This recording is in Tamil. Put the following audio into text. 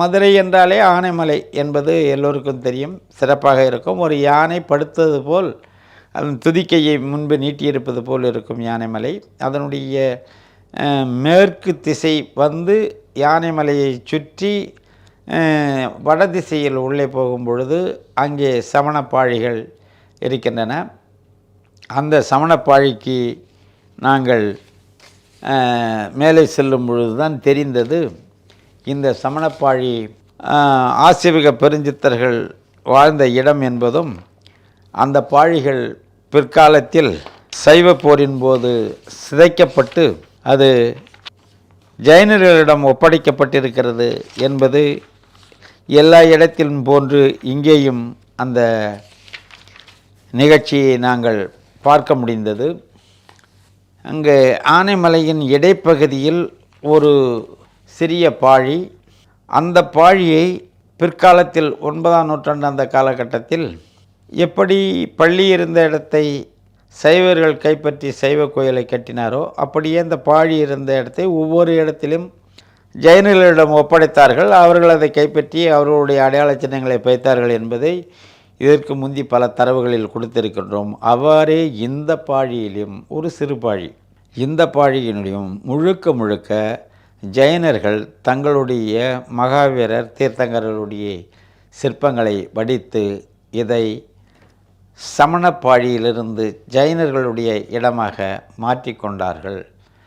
மதுரை என்றாலே ஆனைமலை என்பது எல்லோருக்கும் தெரியும் சிறப்பாக இருக்கும். ஒரு யானை படுத்தது போல் அதன் துதிக்கையை முன்பு நீட்டியிருப்பது போல் இருக்கும் யானைமலை. அதனுடைய மேற்கு திசை வந்து யானைமலையை சுற்றி வட திசையில் உள்ளே போகும் பொழுது அங்கே சமணப்பாழிகள் இருக்கின்றன. அந்த சமணப்பாழிக்கு நாங்கள் மேலே செல்லும் பொழுது தான் தெரிந்தது. இந்த சமணப்பாழி ஆசிவிக பெருஞ்சித்தர்கள் வாழ்ந்த இடம் என்பதும் அந்த பாழிகள் பிற்காலத்தில் சைவ போரின் போது சிதைக்கப்பட்டு அது ஜெயினர்களிடம் ஒப்படைக்கப்பட்டிருக்கிறது என்பது எல்லா இடத்திலும் போன்று இங்கேயும் அந்த நிகழ்ச்சியை நாங்கள் பார்க்க முடிந்தது. அங்கே ஆனைமலையின் இடைப்பகுதியில் ஒரு சிறிய பாழி. அந்த பாழியை பிற்காலத்தில் ஒன்பதாம் நூற்றாண்டு அந்த காலகட்டத்தில் எப்படி பள்ளி இருந்த இடத்தை சைவர்கள் கைப்பற்றி சைவ கோயிலை கட்டினாரோ அப்படியே அந்த பாழி இருந்த இடத்தை ஒவ்வொரு இடத்திலும் ஜெயினர்களிடம் ஒப்படைத்தார்கள். அவர்கள் அதை கைப்பற்றி அவர்களுடைய அடையாள சின்னங்களை பைத்தார்கள் என்பதை இதற்கு முந்தி பல தரவுகளில் கொடுத்திருக்கின்றோம். அவ்வாறே இந்த பாழியிலும் ஒரு சிறு பாழி. இந்த பாழியினுடையும் முழுக்க முழுக்க ஜெயினர்கள் தங்களுடைய மகாவீரர் தீர்த்தங்கரருடைய சிற்பங்களை வடித்து இதை சமணப்பாழியிலிருந்து ஜெயினர்களுடைய இடமாக மாற்றிக்கொண்டார்கள்.